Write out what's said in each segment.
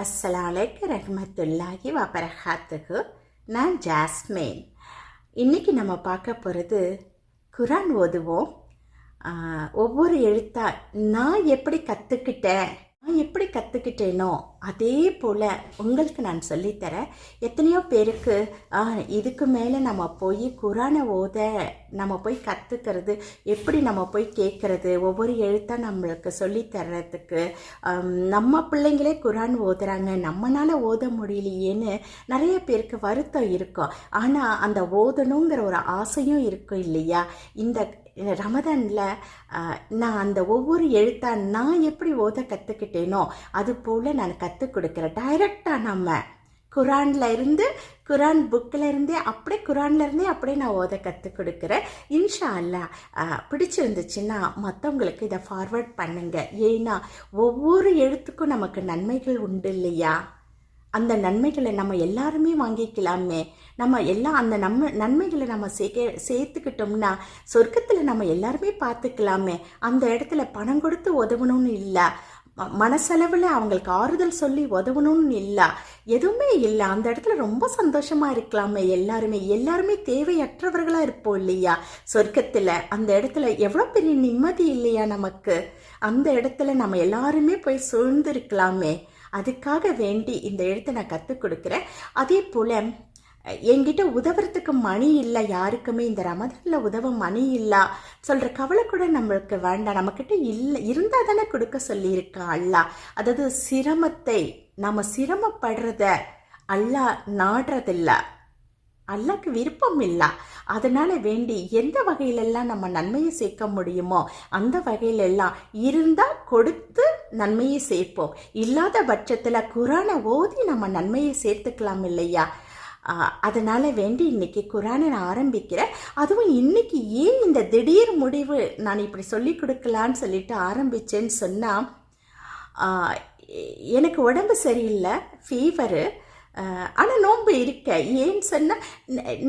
அஸ்ஸலாலைக்கு ரஹமத்துல்லாஹி வபரகாத்துக்கு நான் ஜாஸ்மின். இன்றைக்கி நம்ம பார்க்க போகிறது குரான் ஓதுவோம். ஒவ்வொரு எழுத்தா நான் எப்படி கற்றுக்கிட்டேன் நான் எப்படி கற்றுக்கிட்டேனோ அதே போல் உங்களுக்கு நான் சொல்லித்தரேன் எத்தனையோ பேருக்கு இதுக்கு மேலே நம்ம போய் குரானை ஓத நம்ம போய் கற்றுக்கிறது எப்படி நம்ம போய் கேட்குறது ஒவ்வொரு எழுத்தாக நம்மளுக்கு சொல்லித் தர்றதுக்கு நம்ம பிள்ளைங்களே குரான் ஓதுறாங்க நம்மளால் ஓத முடியலையேன்னு நிறைய பேருக்கு வருத்தம் இருக்கும். ஆனால் அந்த ஓதணுங்கிற ஒரு ஆசையும் இருக்கும் இல்லையா? இந்த ரமதானில் நான் அந்த ஒவ்வொரு எழுத்தா நான் எப்படி ஓத கற்றுக்கிட்டேனோ அது போல் நான் கற்றுக் கொடுக்குறேன் டைரெக்டாக நம்ம குரானில் இருந்து குரான் புக்கில் இருந்தே அப்படியே குரான்ல இருந்தே அப்படியே நான் ஓத கற்றுக் கொடுக்குறேன். இன்ஷா அல்லா பிடிச்சிருந்துச்சுன்னா மற்றவங்களுக்கு இதை ஃபார்வர்ட் பண்ணுங்க. ஏன்னா ஒவ்வொரு எழுத்துக்கும் நமக்கு நன்மைகள் உண்டு இல்லையா? அந்த நன்மைகளை நம்ம எல்லாருமே வாங்கிக்கலாமே. நம்ம எல்லாம் அந்த நம்ம நன்மைகளை நம்ம சேர்க்க சேர்த்துக்கிட்டோம்னா சொர்க்கத்தில் நம்ம எல்லாருமே பார்த்துக்கலாமே. அந்த இடத்துல பணம் கொடுத்து உதவணும்னு இல்லை. மனசளவில் அவங்களுக்கு ஆறுதல் சொல்லி உதவணும்னு இல்லை. எதுவுமே இல்லை. அந்த இடத்துல ரொம்ப சந்தோஷமாக இருக்கலாமே எல்லாருமே. எல்லாருமே தேவையற்றவர்களாக இருப்போம் இல்லையா? சொர்க்கத்தில். அந்த இடத்துல எவ்வளோ பெரிய நிம்மதி இல்லையா நமக்கு? அந்த இடத்துல நம்ம எல்லாருமே போய் சூழ்ந்திருக்கலாமே. அதுக்காக வேண்டி இந்த எழுத்தை நான் கற்றுக் கொடுக்குறேன். அதே போல் என்கிட்ட உதவுறதுக்கு மணி இல்லை யாருக்குமே இந்த ரமதானில் உதவ மணி இல்லை சொல்கிற கவலை கூட நம்மளுக்கு வேண்டாம். நம்மக்கிட்ட இல்லை இருந்தால் தானே கொடுக்க சொல்லியிருக்கான் அல்லாஹ். அதாவது சிரமத்தை நம்ம சிரமப்படுறத அல்லாஹ் நாடுறதில்ல. அல்லாக்கு விருப்பம் இல்லை அதனால வேண்டி எந்த வகையிலெல்லாம் நம்ம நன்மையை சேர்க்க முடியுமோ அந்த வகையிலெல்லாம் இருந்தால் கொடுத்து நன்மையை சேர்ப்போம். இல்லாத பட்சத்தில் குரானை ஓதி நம்ம நன்மையை சேர்த்துக்கலாம் இல்லையா? அதனால வேண்டி இன்னைக்கு குரானை நான் ஆரம்பிக்கிறேன். அதுவும் இன்னைக்கு ஏன் இந்த திடீர் முடிவு நான் இப்படி சொல்லி கொடுக்கலான்னு சொல்லிட்டு ஆரம்பிச்சேன்னு சொன்னால் எனக்கு உடம்பு சரியில்லை ஃபீவரு ஆனால் நோன்பு இருக்க. ஏன்னு சொன்னால்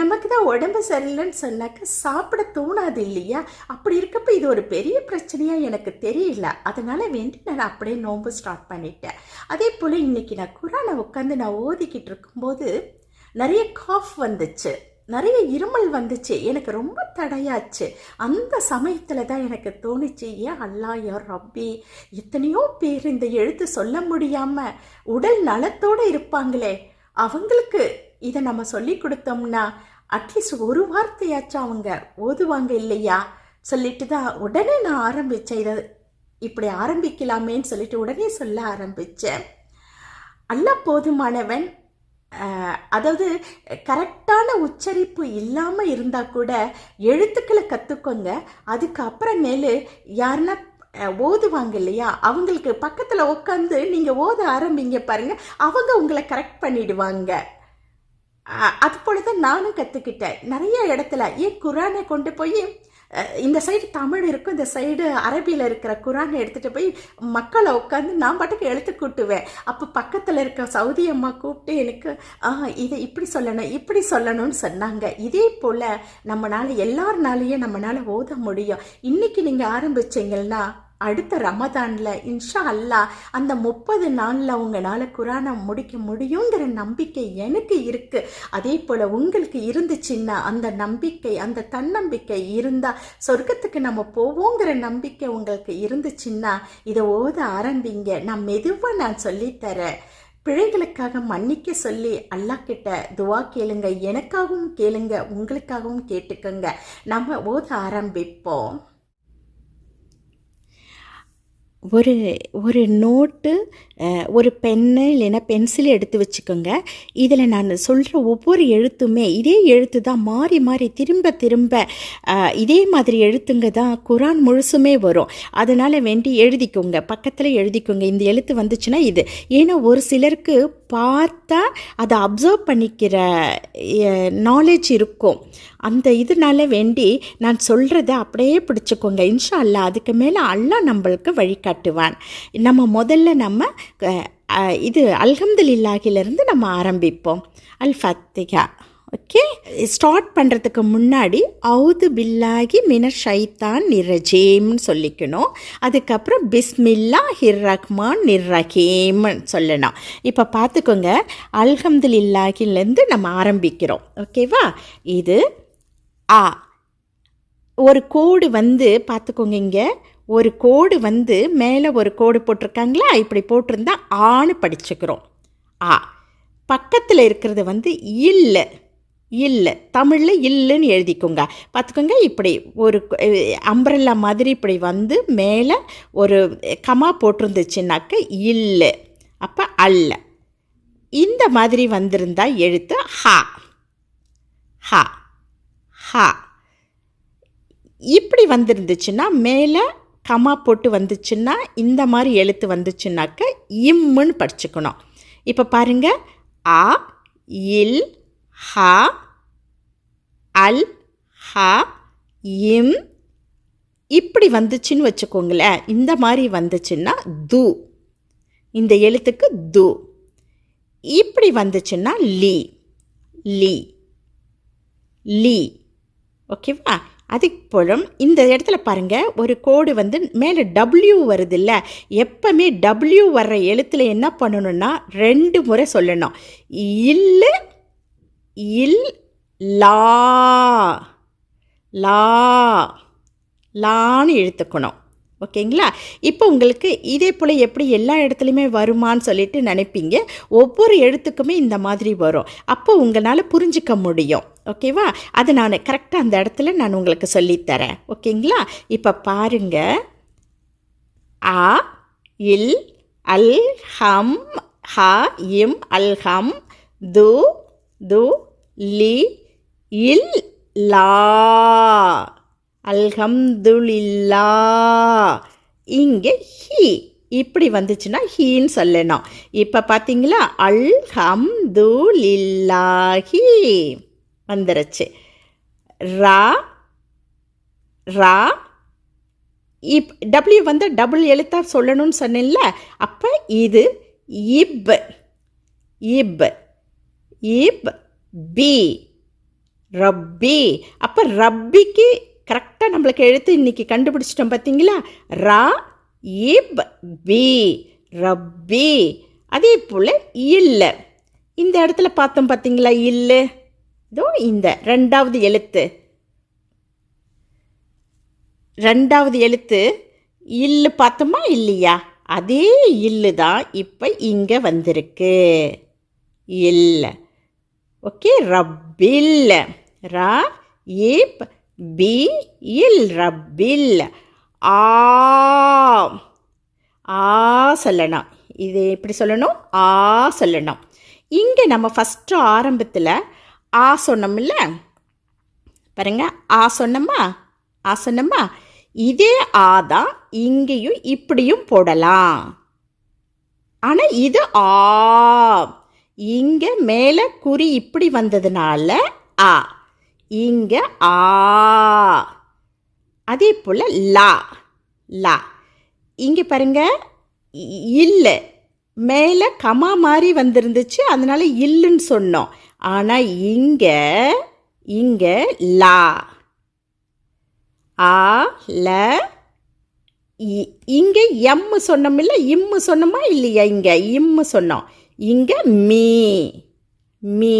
நமக்கு தான் உடம்பு சரியில்லைன்னு சொன்னாக்க சாப்பிட தோணாது இல்லையா? அப்படி இருக்கப்போ இது ஒரு பெரிய பிரச்சனையாக எனக்கு தெரியல. அதனால் வேண்டி நான் அப்படியே நோன்பு ஸ்டார்ட் பண்ணிட்டேன். அதே போல் இன்னைக்கு நான் குரானை உட்காந்து நான் ஓதிக்கிட்டு இருக்கும்போது நிறைய காஃப் வந்துச்சு. நிறைய இருமல் வந்துச்சு. எனக்கு ரொம்ப தடையாச்சு. அந்த சமயத்தில் தான் எனக்கு தோணுச்சு ஏன் அல்லா யார் ரப்பி எத்தனையோ பேர் இந்த எழுத்து சொல்ல முடியாமல் உடல் நலத்தோடு இருப்பாங்களே. அவங்களுக்கு இதை நம்ம சொல்லி கொடுத்தோம்னா அட்லீஸ்ட் ஒரு வார்த்தையாச்சும் அவங்க ஓதுவாங்க இல்லையா? சொல்லிட்டு தான் உடனே நான் ஆரம்பித்தேன் இதை இப்படி ஆரம்பிக்கலாமேன்னு சொல்லிட்டு உடனே சொல்ல ஆரம்பித்தேன் அல்ல போதுமானவன் அதாவது கரெக்டான உச்சரிப்பு இல்லாமல் இருந்தால் கூட எழுத்துக்களை கற்றுக்கோங்க அதுக்கப்புறமேலு யாருன்னா ஓதுவாங்க இல்லையா? அவங்களுக்கு பக்கத்தில் உட்காந்து நீங்கள் ஓத ஆரம்பிங்க பாருங்க. அவங்க உங்களை கரெக்ட் பண்ணிடுவாங்க. அது போல தான் நானும் கற்றுக்கிட்டேன் நிறைய இடத்துல ஏன் குரானை கொண்டு போய் இந்த சைடு தமிழ் இருக்கும் இந்த சைடு அரபியில் இருக்கிற குரான் எடுத்துகிட்டு போய் மக்களை உட்காந்து நான் பாட்டுக்கு எழுத்து கூட்டுவேன். அப்போ பக்கத்தில் இருக்க சவுதி அம்மா கூப்பிட்டு எனக்கு ஆ இதை இப்படி சொல்லணும் இப்படி சொல்லணும்னு சொன்னாங்க. இதே போல் நம்மளால் எல்லாருனாலையும் நம்மளால் ஓத முடியும். இன்றைக்கி நீங்கள் ஆரம்பிச்சீங்கன்னா அடுத்த ரமதானில் இன்ஷா அல்லாஹ் அந்த முப்பது நாளில் உங்களால் குரானை முடிக்க முடியுங்கிற நம்பிக்கை எனக்கு இருக்குது அதே போல் உங்களுக்கு இருந்துச்சுன்னா அந்த நம்பிக்கை அந்த தன்னம்பிக்கை இருந்தால் சொர்க்கத்துக்கு நம்ம போவோங்கிற நம்பிக்கை உங்களுக்கு இருந்துச்சுன்னா இதை ஓத ஆரம்பிங்க. நான் மெதுவாக நான் சொல்லித்தரேன் பிழைகளுக்காக மன்னிக்க சொல்லி அல்லாஹ் கிட்ட துவா கேளுங்க எனக்காகவும் கேளுங்க உங்களுக்காகவும் கேட்டுக்கோங்க. நம்ம ஓத ஆரம்பிப்போம். ஒரு ஒரு நோட்டு ஒரு பென்னு இல்லைன்னா பென்சில் எடுத்து வச்சுக்கோங்க. இதில் நான் சொல்கிற ஒவ்வொரு எழுத்துமே இதே எழுத்து தான் மாறி மாறி திரும்ப திரும்ப இதே மாதிரி எழுத்துங்க தான் குரான் முழுசுமே வரும். அதனால் வேண்டி எழுதிக்கோங்க. பக்கத்தில் எழுதிக்கோங்க. இந்த எழுத்து வந்துச்சுன்னா இது. ஏன்னா ஒரு சிலருக்கு பார்த்தா அதை அப்சர்வ் பண்ணிக்கிற நாலேஜ் இருக்கும். அந்த இதனால வேண்டி நான் சொல்கிறத அப்படியே பிடிச்சிக்கோங்க. இன்ஷா அல்லா அதுக்கு மேலே அல்லாஹ் நம்மளுக்கு வழிகாட்டுவான் நம்ம முதல்ல நம்ம இது அல்ஹம்துலில்லாஹிலிருந்து நம்ம ஆரம்பிப்போம். அல் ஃபத்திகா ஓகே ஸ்டார்ட் பண்ணுறதுக்கு முன்னாடி அவுது பில்லாகி மின ஷைத்தான் நிரஜேம்னு சொல்லிக்கணும். அதுக்கப்புறம் பிஸ்மில்லா ஹிர் ரஹ்மான் நிர்ரஹீம்னு சொல்லணும். இப்போ பார்த்துக்கோங்க அல்ஹம்துலில்லாஹிலேருந்து நம்ம ஆரம்பிக்கிறோம். ஓகேவா இது ஆ. ஒரு கோடு வந்து பார்த்துக்கோங்க இங்கே ஒரு கோடு வந்து மேலே ஒரு கோடு போட்டிருக்காங்களா? இப்படி போட்டிருந்தா ஆன்னு படிச்சுக்கிறோம். ஆ. பக்கத்தில் இருக்கிறது வந்து இல்லை. இல்லை. தமிழில் இல்லைன்னு எழுதிக்கோங்க. பார்த்துக்கோங்க இப்படி ஒரு அம்பரல்லா மாதிரி இப்படி வந்து மேலே ஒரு கமா போட்டிருந்துச்சுனாக்க இல்லை. அப்போ அல்ல. இந்த மாதிரி வந்திருந்தா எழுத்து ஹா. ஹா. ஹா. இப்படி வந்திருந்துச்சுன்னா மேலே கமா போட்டு வந்துச்சுன்னா இந்த மாதிரி எழுத்து வந்துச்சுனாக்க இம்முன்னு படிச்சுக்கணும். இப்போ பாருங்க ஆ இல் ஹ அல் ஹ இம். இப்படி வந்துச்சுன்னு வச்சுக்கோங்களேன். இந்த மாதிரி வந்துச்சுன்னா து. இந்த எழுத்துக்கு து. இப்படி வந்துச்சுன்னா லீ. லீ. லீ. ஓகேவா? அதுக்கு போலும் இந்த இடத்துல பாருங்கள் ஒரு கோடு வந்து மேலே டபிள்யூ வருது இல்லை எப்பவுமே டபிள்யூ வர்ற எழுத்தில் என்ன பண்ணணும்னா ரெண்டு முறை சொல்லணும். இல்லை இல் லா. லா. லான்னு எழுத்துக்கணும் ஓகேங்களா? இப்போ உங்களுக்கு இதே போல் எப்படி எல்லா இடத்துலையுமே வருமான்னு சொல்லிட்டு நினைப்பீங்க. ஒவ்வொரு எழுத்துக்குமே இந்த மாதிரி வரும். அப்போ உங்களால் புரிஞ்சிக்க முடியும். ஓகேவா? அது நான் கரெக்டாக அந்த இடத்துல நான் உங்களுக்கு சொல்லித்தரேன் ஓகேங்களா? இப்போ பாருங்க. ஆ இல் அல் ஹம் ஹ இம் அல் ஹம் து து லி இல் லா அல்ஹம்துலில்லா. இங்கே ஹி. இப்படி வந்துச்சுன்னா ஹீன்னு சொல்லணும். இப்போ பார்த்தீங்களா அல்ஹம்துலில்லாஹி. வந்துருச்சு. ரா ரா. இப் டபிள்யூ வந்து டபுள் எழுத்தா சொல்லணும்னு சொன்னேன்ல. அப்போ இது இப் இப் இப். பி ரப்பி. அப்போ ரப்பிக்கு கரெக்டாக நம்மளுக்கு எழுத்து இன்றைக்கி கண்டுபிடிச்சிட்டோம் பார்த்தீங்களா? ரா இப் பி ரப்பி. அதே போல் இல்லை. இந்த இடத்துல பார்த்தோம் பார்த்தீங்களா? இல்லை. இதோ இந்த ரெண்டாவது எழுத்து. ரெண்டாவது எழுத்து இல்லு பார்த்தோமா இல்லையா? அதே இல்லு தான் இப்போ இங்கே வந்திருக்கு. இல்லை. ஓகே ரப்பில் ரா இப் பி இல். ரப்பில் ஆ. ஆ சொல்லணும். இது எப்படி சொல்லணும்? ஆ சொல்லணும். இங்கே நம்ம ஃபஸ்ட்டு ஆரம்பத்தில் ஆ சொன்னோம்ல? பாருங்க ஆ சொன்னோமா? ஆ சொன்னோமா? இதே ஆ தான் இங்கேயும் இப்படியும் போடலாம். ஆனால் இது ஆ. இங்கே மேலே குறி இப்படி வந்ததுனால ஆ இங்கே ஆ. அதே போல் லா. லா. இங்கே பாருங்க இல்லை. மேலே கமா மாதிரி வந்திருந்துச்சு அதனால இல்லுன்னு சொன்னோம். ஆனால் இங்கே இங்கே லா. ஆ ல இங்கே எம்மு சொன்னோமில்ல இம்மு சொன்னோமா இல்லையா இங்கே? இம்மு சொன்னோம். இங்கே மீ மீ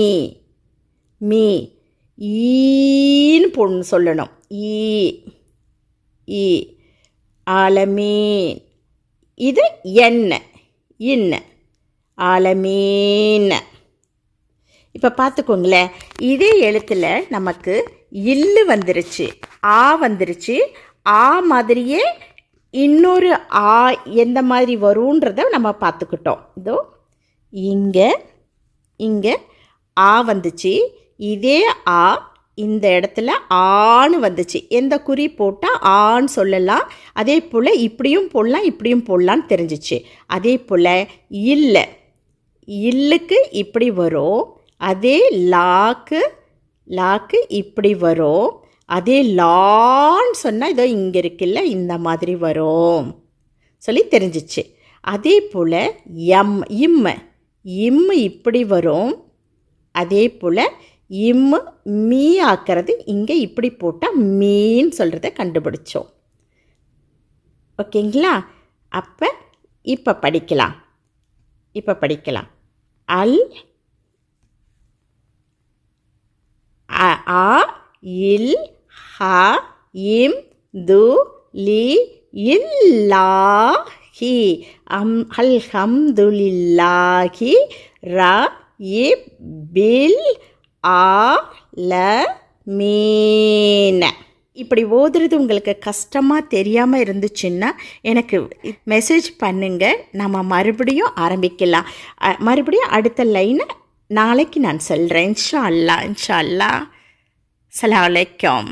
மீ ஈன்னு பொண்ணு சொல்லணும். ஈ ஈ ஆலமீன். இது என்ன இன்ன ஆலமீன். இப்போ பார்த்துக்கோங்களேன் இதே எழுத்தில் நமக்கு இல்லு வந்துருச்சு ஆ வந்துருச்சு. ஆ மாதிரியே இன்னொரு ஆ எந்த மாதிரி வரும்ன்றத நம்ம பார்த்துக்கிட்டோம் இதோ இங்கே இங்கே ஆ வந்துச்சு. இதே ஆ இந்த இடத்துல ஆன்னு வந்துச்சு. எந்த குறி போட்டால் ஆன்னு சொல்லலாம். அதே போல் இப்படியும் போடலாம் இப்படியும் போடலான்னு தெரிஞ்சிச்சு. அதே போல் இல்லை இல்லுக்கு இப்படி வரும். அதே லாக்கு லாக்கு இப்படி வரும். அதே லான்னு சொன்னால் இதோ இங்கே இருக்குல்ல இந்த மாதிரி வரும். சொல்லி தெரிஞ்சிச்சு. அதே போல் எம் இம்மை. இம்மு இப்படி வரும். அதே போல் இம்மு மீ ஆக்கிறது இங்கே இப்படி போட்டால் மீன் சொல்கிறத கண்டுபிடிச்சோம். ஓகேங்களா? அப்போ இப்போ படிக்கலாம். இப்போ படிக்கலாம். அல் அ ஆ இல் ஹ இம் து லி இல்லா ஹி அம் அல் ஹம்துலில்லாஹி ரா இப் பில் ஆ ல மீன. இப்படி ஓதுறது உங்களுக்கு கஷ்டமாக தெரியாமல் இருந்துச்சுன்னா எனக்கு மெசேஜ் பண்ணுங்கள் நம்ம மறுபடியும் ஆரம்பிக்கலாம். மறுபடியும் அடுத்த லைனை நாளைக்கு நான் சொல்கிறேன் இன்ஷா அல்லா இன்ஷா அல்லா சலாம் அலைக்கும்.